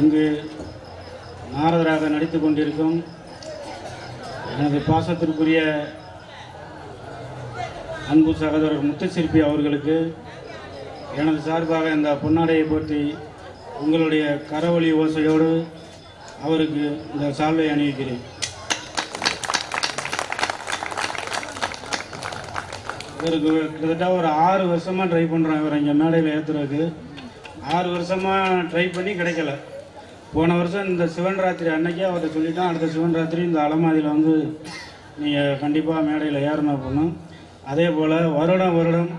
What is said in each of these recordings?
இங்கு நாரதராக நடித்து கொண்டிருக்கும் எனது பாசத்திற்குரிய அன்பு சகோதரர் முத்துச்சிற்பி அவர்களுக்கு எனது சார்பாக இந்த பொன்னாடையை போற்றி உங்களுடைய கரவொலி ஓசையோடு அவருக்கு இந்த சால்வை அணிவிக்கிறேன். இவருக்கு கிட்டத்தட்ட ஒரு ஆறு வருஷமாக ட்ரை பண்ணுறோம் இவர் இங்கே மேடையில் ஏற்றுறதுக்கு ஆறு வருஷமாக ட்ரை பண்ணி கிடைக்கல. போன வருஷம் இந்த சிவன் ராத்திரி அன்னைக்கே அவர்கிட்ட சொல்லிட்டோம். அடுத்த சிவன் ராத்திரி இந்த அலமாதியில் வந்து நீங்கள் கண்டிப்பாக மேடையில் ஏறணும் அப்படின்னு. அதே போல் வருடம் வருடம்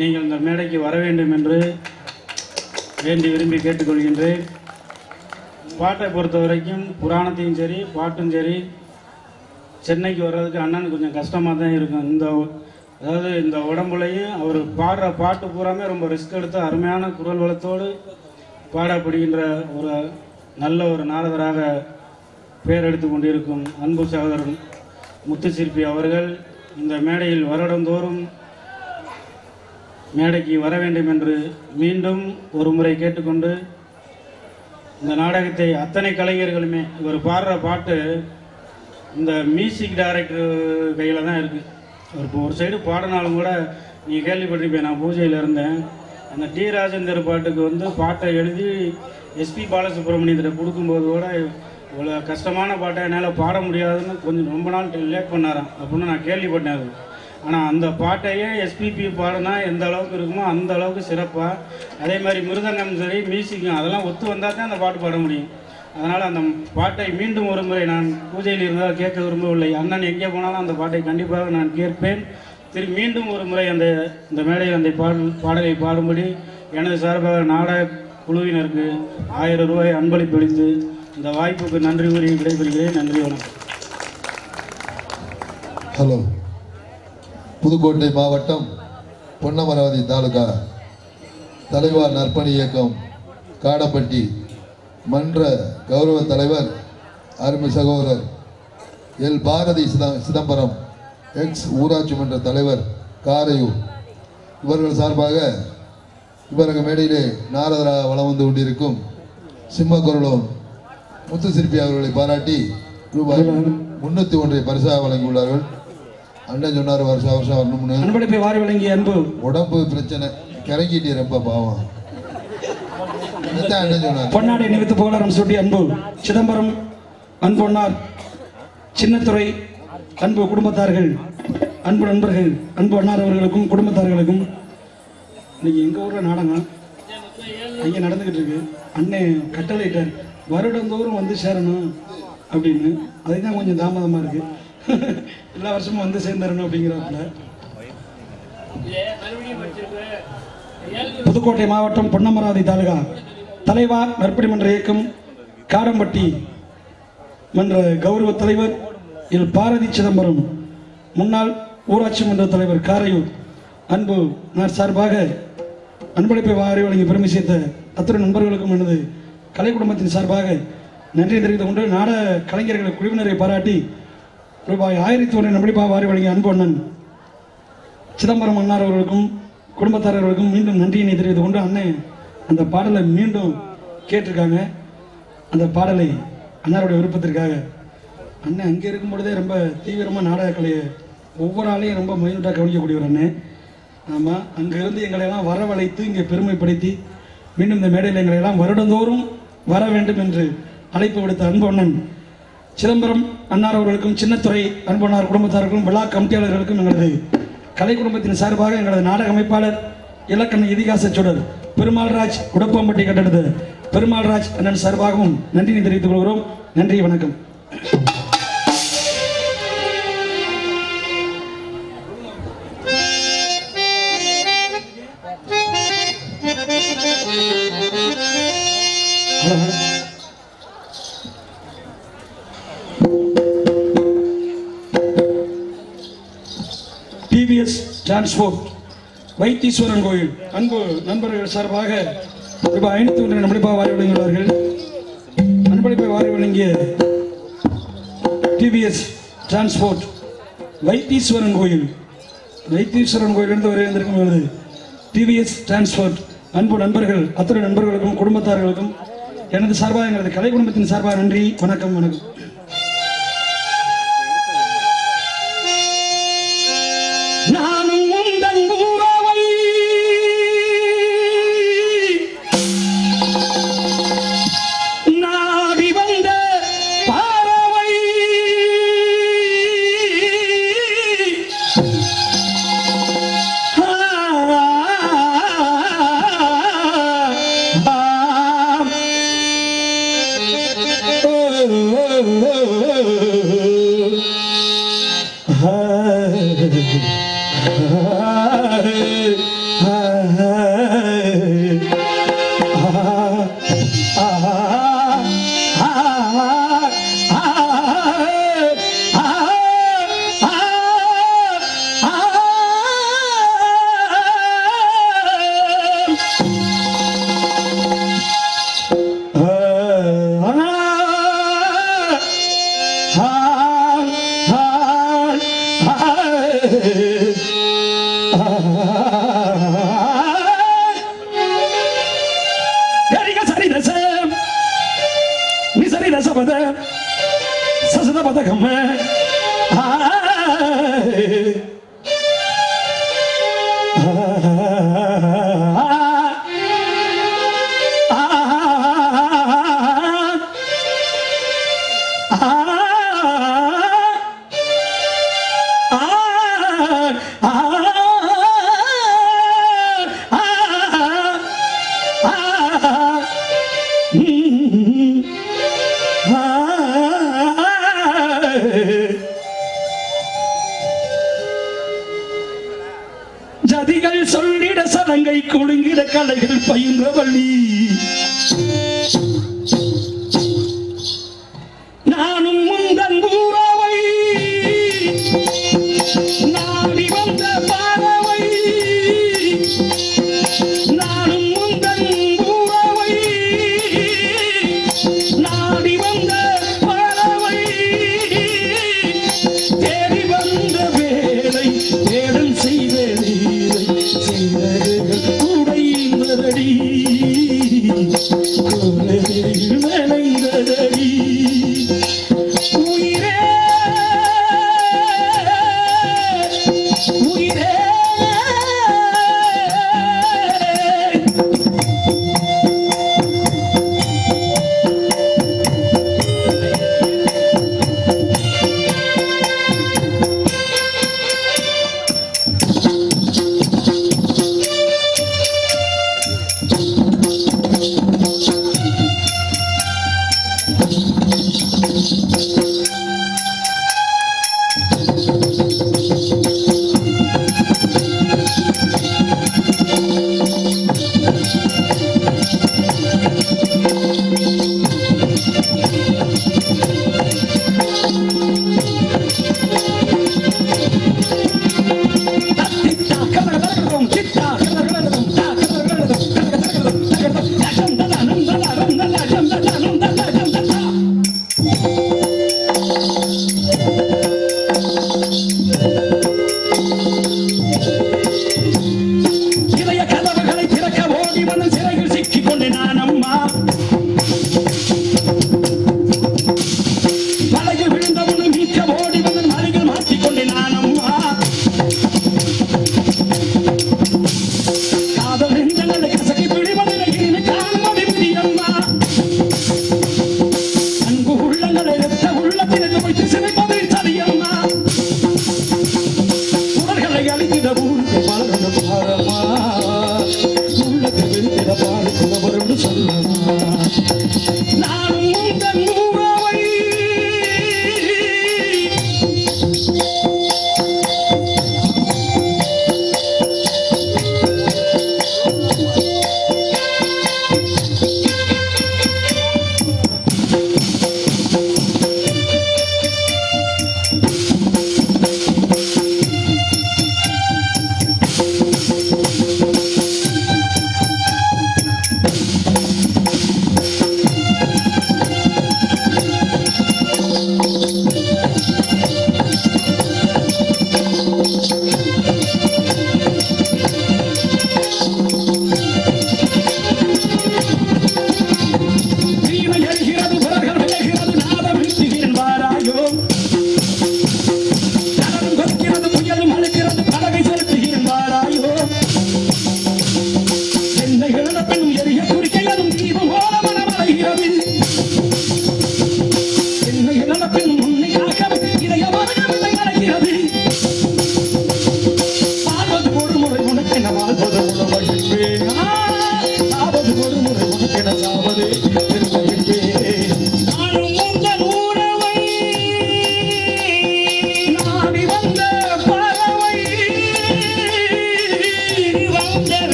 நீங்கள் இந்த மேடைக்கு வர வேண்டும் என்று வேண்டி விரும்பி கேட்டுக்கொள்கின்றேன். பாட்டை பொறுத்த வரைக்கும் புராணத்தையும் சரி பாட்டும் சரி சென்னைக்கு வர்றதுக்கு அண்ணனுக்கு கொஞ்சம் கஷ்டமாக தான் இருக்கும். இந்த அதாவது இந்த உடம்புலையும் அவர் பாடுற பாட்டு பூராமே ரொம்ப ரிஸ்க் எடுத்து அருமையான குரல் வளத்தோடு பாடப்படுகின்ற ஒரு நல்ல ஒரு நாடகராக பெயர் எடுத்து கொண்டிருக்கும் அன்பு சகோதரன் முத்துசிற்பி அவர்கள் இந்த மேடையில் வருடந்தோறும் மேடைக்கு வர வேண்டும் என்று மீண்டும் ஒரு முறை கேட்டுக்கொண்டு இந்த நாடகத்தை அத்தனை கலைஞர்களுமே இவர் பாடுற பாட்டு இந்த மியூசிக் டைரக்டர் கையில் தான் இருக்குது அவர் இப்போ ஒரு சைடு பாடினாலும் கூட நீங்கள் கேள்விப்பட்டிருப்பேன் நான் பூஜையில் இருந்தேன். அந்த டி. ராஜேந்தர் பாட்டுக்கு வந்து பாட்டை எழுதி எஸ்பி பாலசுப்ரமணியத்தில் கொடுக்கும்போது கூட இவ்வளோ கஷ்டமான பாட்டை என்னால் பாட முடியாதுன்னு கொஞ்சம் ரொம்ப நாள் லேட் பண்ணாராம் அப்படின்னு நான் கேள்விப்பட்டேன் அது. ஆனால் அந்த பாட்டையே எஸ்பிபி பாடினா எந்த அளவுக்கு இருக்குமோ அந்த அளவுக்கு சிறப்பாக அதே மாதிரி மிருதங்கம் சரி மியூசிக்கும் அதெல்லாம் ஒத்து வந்தால் தான் அந்த பாட்டு பாட முடியும். அதனால் அந்த பாட்டை மீண்டும் ஒரு முறை நான் பூஜையில் இருந்தால் கேட்க விரும்பவில்லை. அண்ணன் எங்கே போனாலும் அந்த பாட்டை கண்டிப்பாக நான் கேட்பேன். திரும்பி மீண்டும் ஒரு முறை அந்த இந்த மேடையில் அந்த பாடல் பாடலை பாடும்படி எனது சார்பாக நாடக குழுவினருக்கு ஆயிரம் ரூபாய் அன்பளிப்பு அளித்து இந்த வாய்ப்புக்கு நன்றி கூறி விடைபெறுகிறேன். நன்றி வணக்கம். ஹலோ. புதுக்கோட்டை மாவட்டம் பொன்னமராவதி தாலுகா தலைவர் நற்பணி இயக்கம் காடப்பட்டி மன்ற கௌரவ தலைவர் அருமை சகோதரர் எல். பாரதி சிதம்பரம் எக்ஸ். ஊராட்சி மன்ற தலைவர் காரையூர். இவர்கள் சார்பாக இவரது மேடையிலே நாரதராக வலம் வந்து கொண்டிருக்கும் சிம்மக்குரலோன் முத்து சிற்பி அவர்களை பாராட்டி ரூபாய் முன்னூற்றி ஒன்றை பரிசாக வழங்கியுள்ளார்கள். அண்ணன் சொன்னார் வருஷம் வருஷம் வரணும்னு அன்பளிப்பை வாரி வழங்கிய அன்பு. உடம்பு பிரச்சனை. கிறங்கிட்டு ரொம்ப பாவம். பொன்னாடை நிமித்து புகழாரம் சூட்டி அன்பு. சிதம்பரம் அன்பொன்னார் சின்னத்துறை அன்பு குடும்பத்தார்கள் அன்பு நண்பர்கள் அன்பு அண்ணார் அவர்களுக்கும் குடும்பத்தார்களுக்கும் இன்னைக்கு எங்கள் ஊரில் நாடகம். அங்கே நடந்துக்கிட்டு இருக்கு அண்ணன் கட்டளையிட்டார். வருடந்தோறும் வந்து சேரணும் அப்படின்னு. அதுதான் கொஞ்சம் தாமதமாக இருக்கு. எல்லா வருஷமும் வந்து சேர்ந்துடணும் அப்படிங்கிறாப்புல. புதுக்கோட்டை மாவட்டம் பொன்னமராவதி தாலுகா தலைவா நற்படி மன்ற இயக்கம் காடம்பட்டி மன்ற கௌரவ தலைவர் இல் பாரதி சிதம்பரம். முன்னாள் ஊராட்சி மன்ற தலைவர் காரையூர். அன்பு நான் சார்பாக அன்பளிப்பை வாரி வழங்கி பெருமை சேர்த்த அத்தனை நண்பர்களுக்கும் எனது கலை குடும்பத்தின் சார்பாக நன்றி தெரிவித்துக் கொண்டு நாட கலைஞர்கள் குழுவினரை பாராட்டி ரூபாய் ஆயிரத்தி ஒன்று நம்பளிப்பாக வாரி வழங்கிய அன்பு அண்ணன் சிதம்பரம் அண்ணார் அவர்களுக்கும் குடும்பத்தாரர்களுக்கும் மீண்டும் நன்றியினை தெரிவித்துக் கொண்டு அண்ணன் அந்த பாடலை மீண்டும் கேட்டிருக்காங்க. அந்த பாடலை அண்ணாருடைய விருப்பத்திற்காக. அண்ணன் அங்கே இருக்கும் பொழுதே ரொம்ப தீவிரமாக நாடக கலையை ஒவ்வொரு ஆளையும் ரொம்ப மைனூட்டாக கவனிக்கக்கூடியவர் அண்ணன் ஆமாம் அங்கிருந்து எங்களை எல்லாம் வரவழைத்து இங்கே பெருமைப்படுத்தி மீண்டும் இந்த மேடையில் எங்களை எல்லாம் வருடந்தோறும் வர வேண்டும் என்று அழைப்பு விடுத்த அன்பொண்ணன் சிதம்பரம் அன்னார் அவர்களுக்கும் சின்னத்துறை அன்பொன்னார் குடும்பத்தாருக்கும் விழா கமிட்டியாளர்களுக்கும் எங்களது கலை குடும்பத்தின் சார்பாக எங்களது நாடக அமைப்பாளர் இலக்கண இதிகாச சுடர் பெருமாள்ராஜ் உடப்பம்பட்டி கட்டடத்து பெருமாள்ராஜ் அண்ணன் சார்பாகவும் நன்றியை தெரிவித்துக் கொள்கிறோம். நன்றி வணக்கம். டிரான்ஸ்போர்ட் வைத்தீஸ்வரன் கோயில். அன்பு நண்பர்கள் சார்பாக ரூபாய் ஐநூத்தி ஒன்று நம்பளிப்பா வாரி வழங்கியுள்ளார்கள் அன்பளிப்பை வாரி வழங்கிய டிபிஎஸ் டிரான்ஸ்போர்ட் வைத்தீஸ்வரன் கோயில். வைத்தீஸ்வரன் கோயிலிருந்து வரைந்திருக்கும் எனது டிவிஎஸ் டிரான்ஸ்போர்ட் அன்பு நண்பர்கள் அத்தனை நண்பர்களுக்கும் குடும்பத்தார்களுக்கும் எனது சார்பாக எங்களது கலை குடும்பத்தின் சார்பாக நன்றி வணக்கம் வணக்கம். சலங்கை குலுங்கிட கலைகள் பயின்றவள் நீ.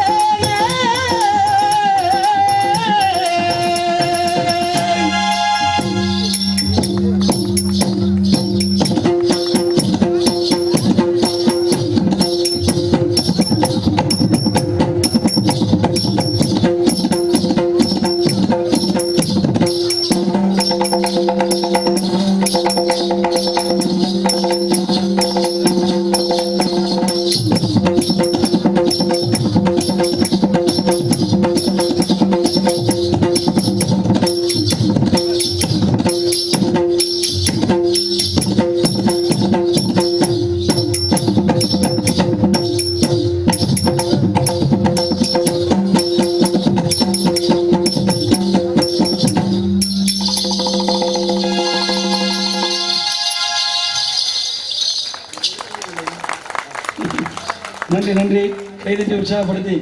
yeah, yeah. நன்றி நன்றி. கைதட்டி உற்சாகப்படுத்தி.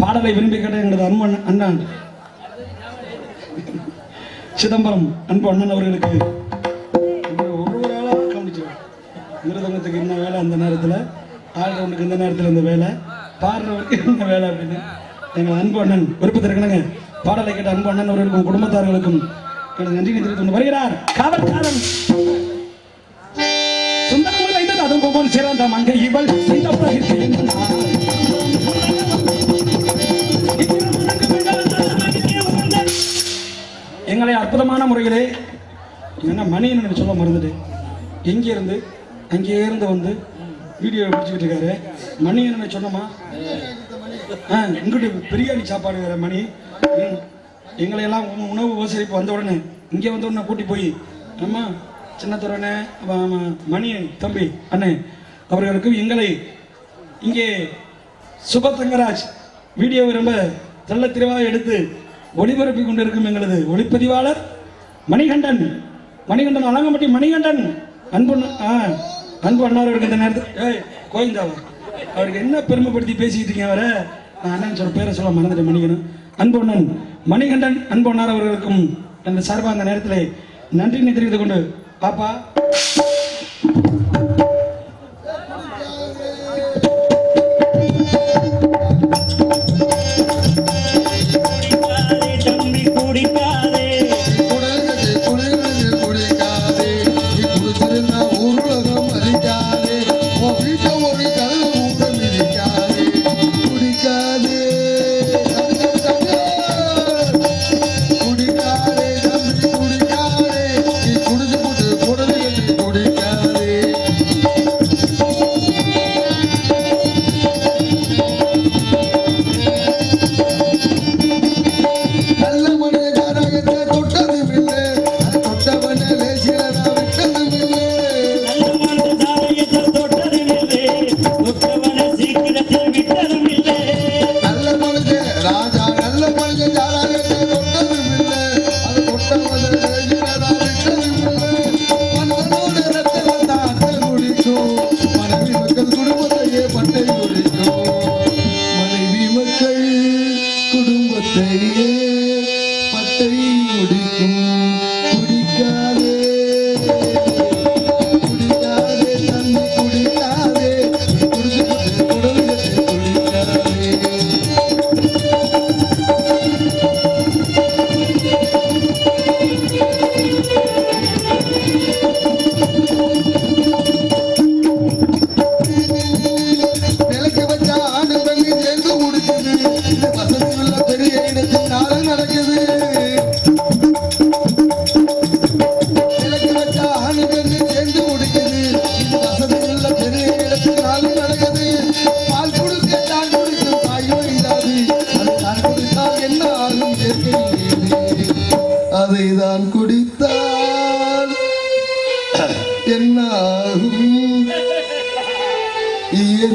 பாடலை விரும்பி கேட்ட எங்களது அன்பன் அண்ணன் சிதம்பரம் அன்பு அண்ணன் அவர்களுக்கு ஒரு ஒரு ஆளாக கவனிச்சோம் மிருதங்கத்துக்கு இந்த வேலை அந்த நேரத்தில்? ஆள் ரவுண்டுக்கு இந்த நேரத்தில் இந்த வேலை? பாடுறவருக்கு இந்த வேலை அப்படின்னு? எங்கள் அன்பு அண்ணன் விருப்பத்திற்கனங்க பாடலை கேட்ட அன்பு அண்ணன் அவர்களுக்கும் குடும்பத்தார்களுக்கும் எனது நன்றி தெரிவித்து கொண்டு வருகிறார். காவல்காரன் சுந்தரமுள்ள ஒவ்வொரு சிறந்த மங்கை இவள். இந்த உலகிற்கு எங்களை அற்புதமான முறையிலே என்ன மணி என்ன சொல்ல மறந்துட்டு எங்கே இருந்து அங்கே இருந்து வந்து வீடியோ பிடிச்சிக்கிட்டு இருக்காரு. மணி என்ன சொன்னோமா? ஆ இங்கிட்டு பிரியாணி சாப்பாடு வேற மணி. எங்களை எல்லாம் உணவு உபசரிப்பு வந்த உடனே இங்கே வந்த உடனே கூட்டி போய் அம்மா சின்னத்துறனே மணி தம்பி அண்ணே அவர்களுக்கும் எங்களை இங்கே சுப தங்கராஜ் வீடியோவை ரொம்ப தெள்ள தெளிவாக எடுத்து ஒளிபரப்பி கொண்டிருக்கும் எங்களது ஒளிப்பதிவாளர் மணிகண்டன். மணிகண்டன் அலங்கம்பட்டி மணிகண்டன். அன்பு அண்ணா- ஆ அன்பு அண்ணாவர்களுக்கு இந்த நேரத்தில் ஏய் கோவிந்தாவா அவருக்கு என்ன பெருமைப்படுத்தி பேசிக்கிட்டு இருக்கீங்க அவரை? நான் அண்ணன் சொல்ல பேரை சொல்ல மறந்துட்டேன் மணிகண்டன். அன்பு மணிகண்டன் அன்பு அண்ணார் அவர்களுக்கும் அந்த சார்பாக அந்த நேரத்தில் நன்றினை தெரிவித்துக் கொண்டு Papá.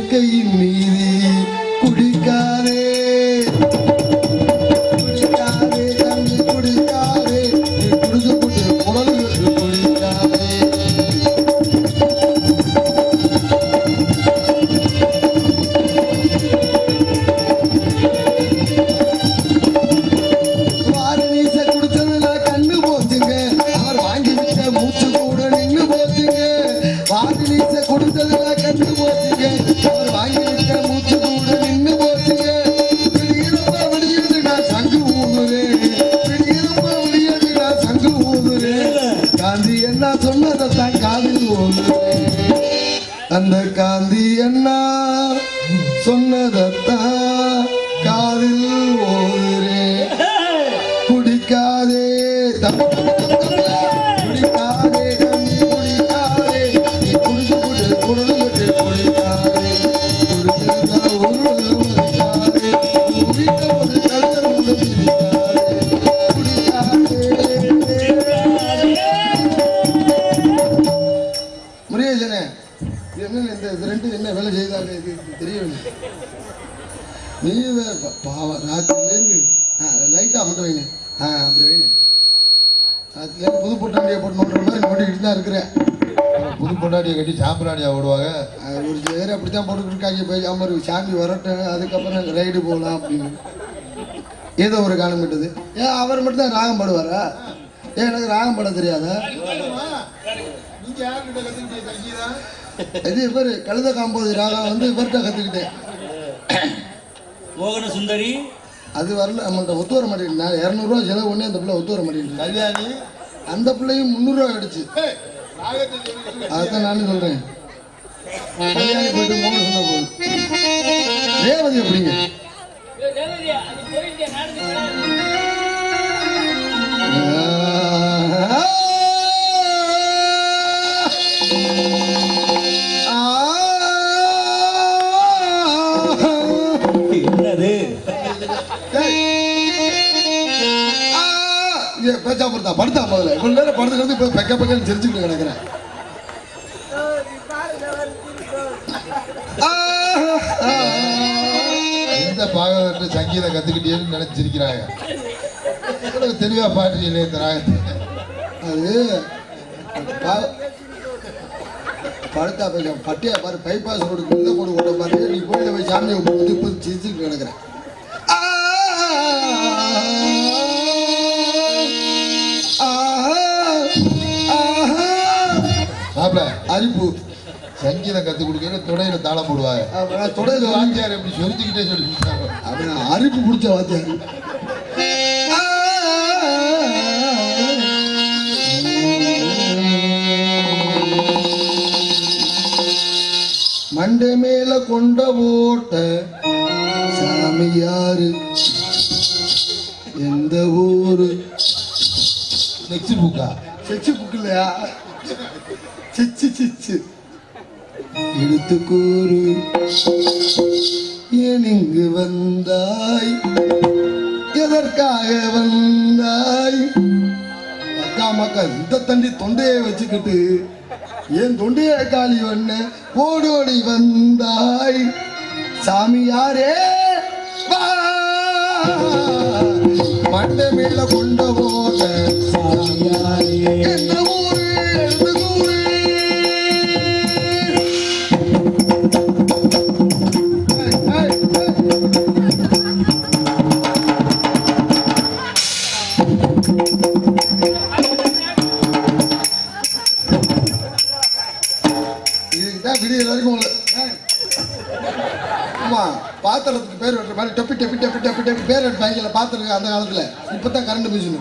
இயற்கையின் நீதி காந்தி என்ன சொன்னதான் காதில் ஓங்குதே அந்த காந்தி என்ன சொன்னதான் பொண்டாட்டியை கட்டி சாம்பிராணியா ஓடுவாங்க. அது ஒரு சில பேர் அப்படி தான் போட்டுக்கிட்டு இருக்காங்க. போய் அமர் சாமி வரட்டும் அதுக்கப்புறம் ரைடு போகலாம் அப்படின்னு. ஏதோ ஒரு காலம் விட்டது ஏன் அவர் மட்டும் தான் ராகம் பாடுவாரா? ஏன் எனக்கு ராகம் பாட தெரியாதா? இது இவர் கழுத காம்போது ராகம் வந்து இவர்கிட்ட கற்றுக்கிட்டேன் மோகன சுந்தரி. அது வரல நம்மள்ட்ட ஒத்து வர மாட்டேங்குது. நான் இரநூறுவா செலவு பண்ணி அந்த பிள்ளை ஒத்து வர மாட்டேங்குது. கல்யாணி. அந்த பிள்ளையும் முந்நூறுரூவா சொல்லிக்கிட்டு அதுதான் நானும் சொல்கிறேன் கல்யாணம் போயிட்டு மூணு சொன்ன போகுது ரேவதி எப்படிங்க பேச்சா படுத்தா படுத்தா முதல்ல இவ்வளவு நேரம் படுத்துக்கிறது இப்போ பெக்க பெக்கன்னு சிரிச்சுக்கிட்டு கிடக்குறேன் பாகவத்தை சங்கீதம் கத்துக்கிட்டேன்னு நினைச்சிருக்கிறாங்க. இவ்வளவு தெளிவா பாடுறீங்களே இந்த ராகத்தை அது படுத்தா பேச பட்டியா பாரு பைபாஸ் ரோடு இந்த போடு ஓட பாரு நீ கோயில போய் சாமியை கும்பிட்டு இப்போ சிரிச்சுட்டு கிடக்குறேன் ஆ, ஆ, ஆ, மாப்பிள. அரிப்பு. சங்கீதம் கத்து கொடுக்க துடையில தாளம் போடுவாங்க. தொடையில வாங்கியார் எப்படி சொல்லிச்சுக்கிட்டே சொல்லிட்டாங்க அவன் அரிப்பு பிடிச்ச வாத்தியார். மண்டை மேல கொண்ட ஓட்ட சாமியாரு எந்த ஊரு? நெக்ஸ்ட் புக்கா செச்சு புக்கு இல்லையா? சிச்சு சிச்சு. எடுத்து கூறு ஏன் இங்கு வந்தாய்? எதற்காக வந்தாய்? அக்கா மக்கா இந்த தண்டி தொண்டையை வச்சுக்கிட்டு ஏன் தொண்டையை காலி வண்ண ஓடோடி வந்தாய். சாமியாரே யாரே மண்டை மேல கொண்ட போட்ட சாமியாரே. எந்த டப்பு டப்பு டப்பு பேர் எடுப்பாங்கல்ல பார்த்துருக்கேன் அந்த காலத்தில். இப்போ தான் கரண்ட் மிஷின்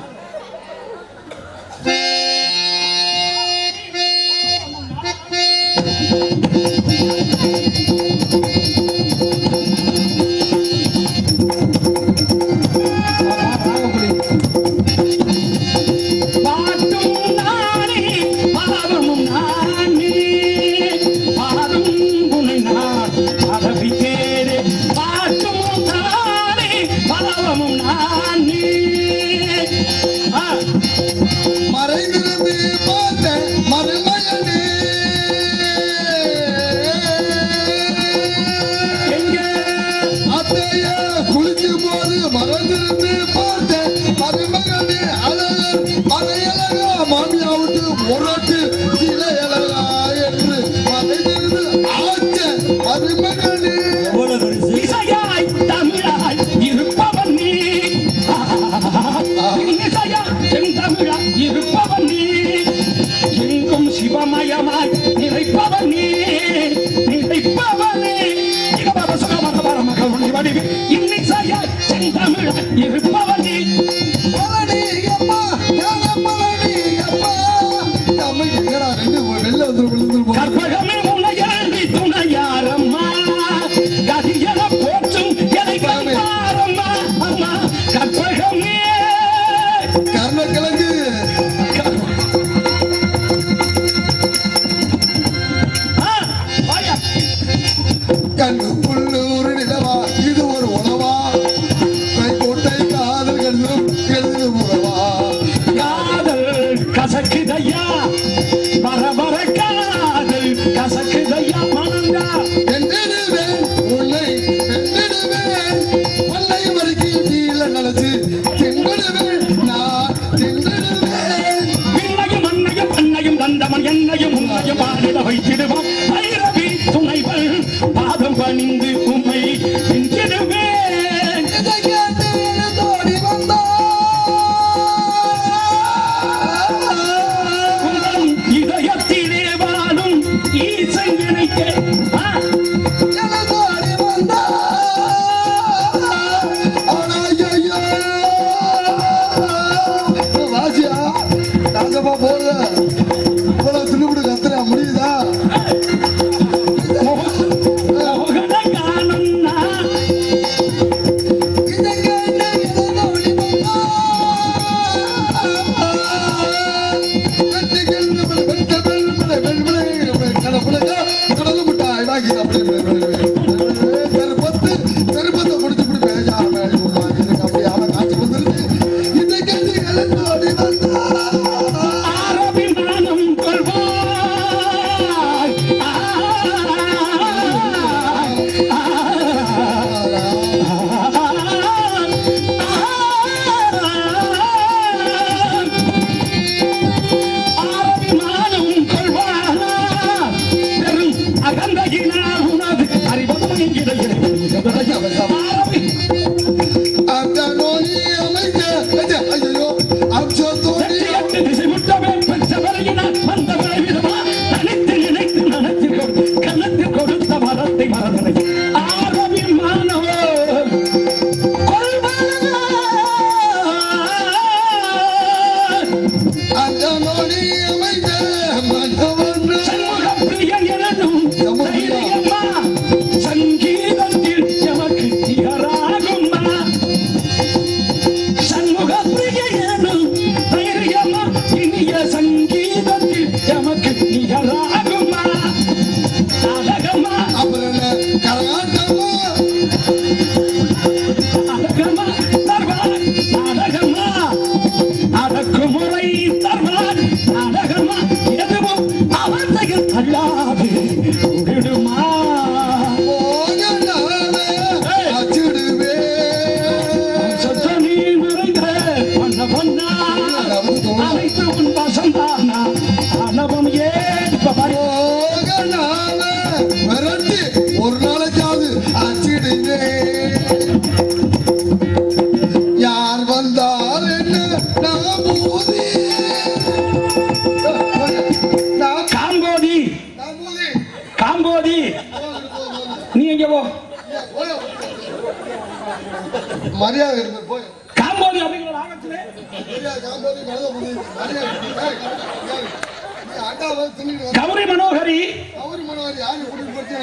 மரியாதை இருந்து போய். காம்போதி அப்படிங்கிற மரியாதை காம்போதி மனதை முடியுது மரியாதை. கௌரி மனோகரி. கௌரி மனோகர் யாரு? கூட்டிட்டு போச்சு.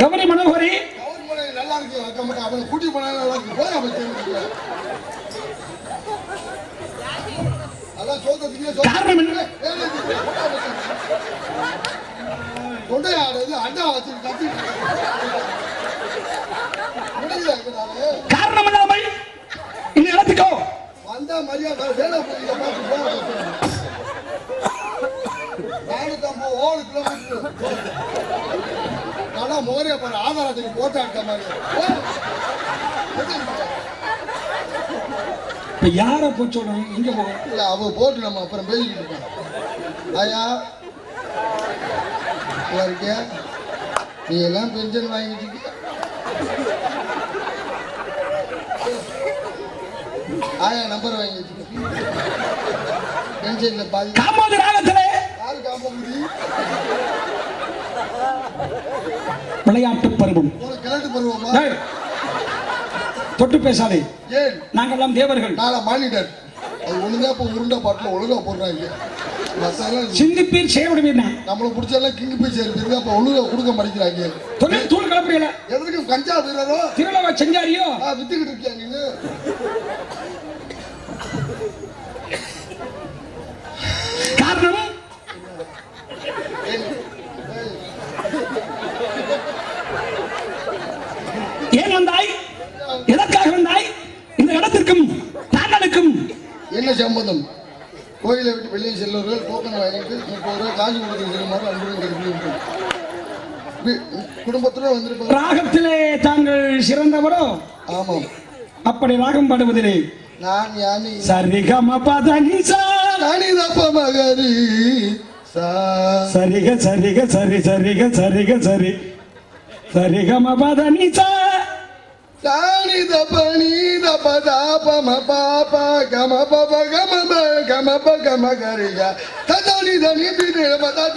கௌரி மனோகரி. கௌரி மனோகர் நல்லா இருக்கு அக்கா அவனை கூட்டி போனா நல்லா இருக்கு. போய் அவன் தெரியும் அதான் சோதத்துக்கு காரணம் என்ன? தொண்டை ஆடுது அண்டா வச்சு கத்தி காரணம் இந்த இடத்துக்கோ வந்தா மரியாதை வேலை போக ஓடு கிலோமீட்டர். ஆனா மோரே பாரு ஆதாரத்துக்கு போட்டா இருக்க மாதிரி. போ. இப்ப யாரை போய் சொல்லணும்? எங்க போகணும் இல்ல அவ போட்டு நம்ம அப்புறம் பேசிக்கிட்டு இருக்கோம். ஐயா நல்லா இருக்கியா நீ எல்லாம் பென்ஷன் வாங்கிட்டு ஆயா நம்பர் வாங்கி பென்ஷன்ல பாதி. காம்போதி ராகத்திலே. யாரு முடியும் விளையாட்டு பருவம். கிழட்டு பருவமா? தொட்டு பேசாதே. ஏன் நாங்கெல்லாம் தேவர்கள். நாளை மானிட்டர் அது ஒழுங்கா இப்போ உருண்டை பாட்டில் ஒழுங்கா போடுறாங்க. மற்றெல்லாம் சிந்திப்பீர் செய்யவிடுவீர் நம்மளை பிடிச்செல்லாம் கிங்கு போய் சேர்ந்து அப்போ ஒழுங்கா கொடுக்க மாட்டேங்கிறாங்க. தொழில் தூள் கலப்புறீல எதற்கும் கஞ்சா வீரரோ திருவிழாவை செஞ்சாரியோ? வித்துக்கிட்டு இருக்கியா நீங்க காரணம் ஏய், ஏய். ஏன் வந்தாய் எதற்காக வந்தாய் இந்த இடத்திற்கும் தாங்களுக்கும் என்ன சம்பந்தம் கோயிலை விட்டு வெளியே செல்பவர்கள் டோக்கன் வாங்கிட்டு முப்பது ரூபாய் காசு கொடுத்து செல்லுமாறு அன்புடன் கேட்டுக்கொள்கிறேன். வி- குடும்பத்துடன் வந்திருப்பவர் ராகத்திலே தாங்கள் சிறந்தவரோ? ஆமாம். அப்படி ராகம் பாடுவதிலே? நான் யானி. சரிகம பதனி சா நானிதப்ப மகரி சரிக சரிக சரி சரிக சரிக சரி. சரிகம பதனி சா சானிதப்ப நீதப்ப தாப ம பாப கம பப கம ப கம ப கம கரியா ததனி தனி பிடி மத